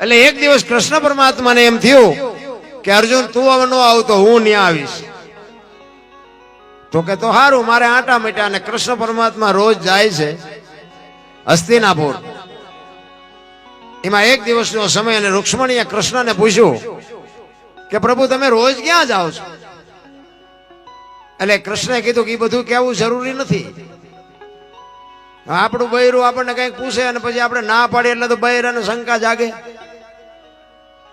એટલે એક દિવસ કૃષ્ણ પરમાત્માને એમ થયું કે અર્જુન, તું હવે ન આવતો હું ત્યાં આવીશ. તો કે તો સારું મારે આટા મીટા અને કૃષ્ણ પરમાત્મા રોજ જાય છે હસ્તિનાપુર. એમાં એક દિવસનો સમય અને રૂક્ષ્મણીએ કૃષ્ણને પૂછ્યું કે પ્રભુ, તમે રોજ ક્યાં જાઓ છો? એટલે કૃષ્ણે કીધું કે એ બધું કહેવું જરૂરી નથી. આપણું બૈરું આપણને કંઈક પૂછે અને પછી આપણે ના પાડીએ એટલે તો બૈરાને શંકા જાગે.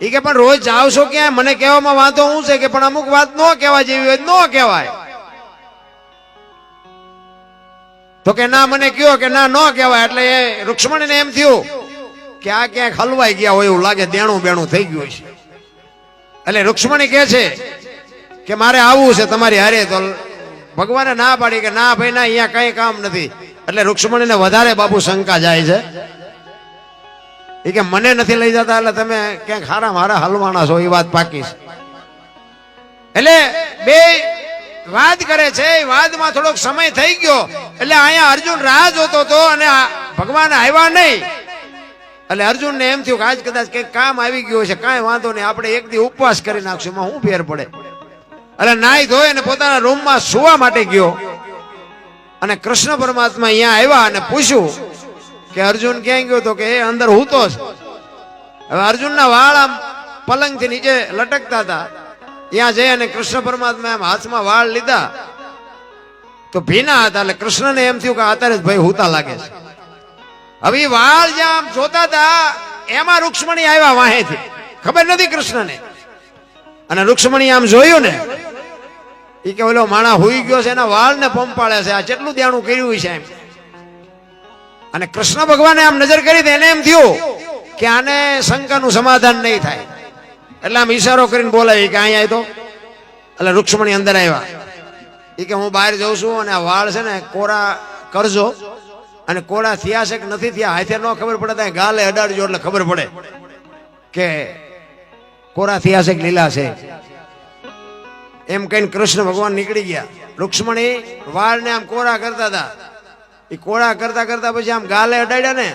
એ કે પણ રોજ જાવ છો ક્યાં મને કહેવામાં વાંધો હું છે કે પણ અમુક વાત ન કહેવા જેવી હોય ન કહેવાય. તો કે ના, મને કયો કે ના, ન કહેવાય. એટલે એ રૂક્ષ્મણીને એમ થયું કે આ ક્યાંક હલવાઈ ગયા હોય એવું લાગે દેણું બેણું થઈ ગયું છે એટલે રૂક્ષ્મણી કહે છે કે મારે આવવું છે તમારી હારે. તો ભગવાને ના પાડી કે ના ભાઈ, ના, અહીંયા કઈ કામ નથી. એટલે રૂક્ષ્મણીને વધારે બાપુ શંકા જાય છે. એ કે મને નથી લઈ જતા એટલે તમે ક્યાંક હારા મારા હલવાના છો એ વાત પાકી છે. એટલે બે વાદ કરે છે એ વાદમાં થોડોક સમય થઈ ગયો. એટલે અહીંયા અર્જુન રાહ જોતો હતો અને ભગવાન આવ્યા નહીં. એટલે અર્જુનને એમ થયું કે આજ કદાચ કંઈક કામ આવી ગયું છે કાંઈ વાંધો નહીં, આપણે એક દી ઉપવાસ કરી નાખશું, એમાં શું ફેર પડે? એટલે નાઈ ધોઈ અને પોતાના રૂમમાં સુવા માટે ગયો. અને કૃષ્ણ પરમાત્મા અહીંયા આવ્યા અને પૂછ્યું કે અર્જુન ક્યાં ગયો તો કે એ અંદર હૂતો છે હવે અર્જુનના વાળ આમ પલંગથી નીચે લટકતા હતા. ત્યાં જઈ અને કૃષ્ણ પરમાત્મા એમ હાથમાં વાળ લીધા. તો ભીના હતા એટલે કૃષ્ણને એમ થયું કે અત્યારે ભાઈ હૂતા લાગે છે. હવે વાળ જ્યાં આમ જોતા હતા, એમાં રૂક્ષ્મણી આવ્યા વાહેથી. ખબર નથી કૃષ્ણને. અને રૂક્ષ્મણી આમ જોયું ને એ કે ઓલો માણા હુઈ ગયો છે, એના વાળ ને પંપાળે છે. આ કેટલું દેણું કર્યું છે એમ. અને કૃષ્ણ ભગવાને આમ નજર કરી એને એમ થયું કે આને શંકાનું સમાધાન નહીં થાય. એટલે આમ ઈશારો કરીને બોલાવી કે અહીંયા તો. એટલે રૂક્ષ્મણી અંદર આવ્યા. એ કે હું બહાર જઉં છું અને આ વાળ છે ને કોરા કરજો. અને કોરા થયા છે કે નથી થયા હાથે ન ખબર પડે ત્યાં ગાલે અડાડજો એટલે ખબર પડે કે કોરા થયા છે કે લીલા છે. એમ કહીને કૃષ્ણ ભગવાન નીકળી ગયા. રૂક્ષ્મણી વાળને આમ કોરા કરતા હતા. એ કોળા કરતા કરતા પછી આમ ગાલે અડાડ્યા ને,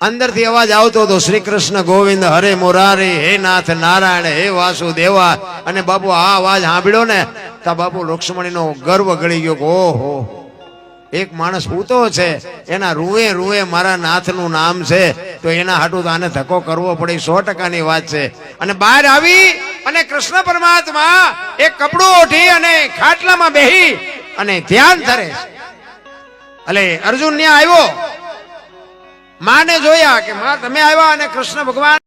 અંદરથી અવાજ આવતો હતો શ્રી કૃષ્ણ ગોવિંદ હરે મોરારી, હે નાથ નારાયણ, હે વાસુદેવા. અને બાપુ આ અવાજ સાંભળ્યો ને, તો બાપુ રૂક્ષ્મણીનો ગર્વ ગળી ગયો ઓહો, એક માણસ પૂતો છે, એના રૂએ રૂએ મારા નાથનું નામ છે, તો એના હાટું તો આને ધક્કો કરવો પડે સો ટકાની વાત છે. અને બહાર આવી, અને કૃષ્ણ પરમાત્મા એક કપડું ઓઢી અને ખાટલામાં બેહી, અને ધ્યાન ધરે છે. એટલે અર્જુન ત્યાં આવ્યો? માને જોયા કે માં તમે આવ્યા અને કૃષ્ણ ભગવાન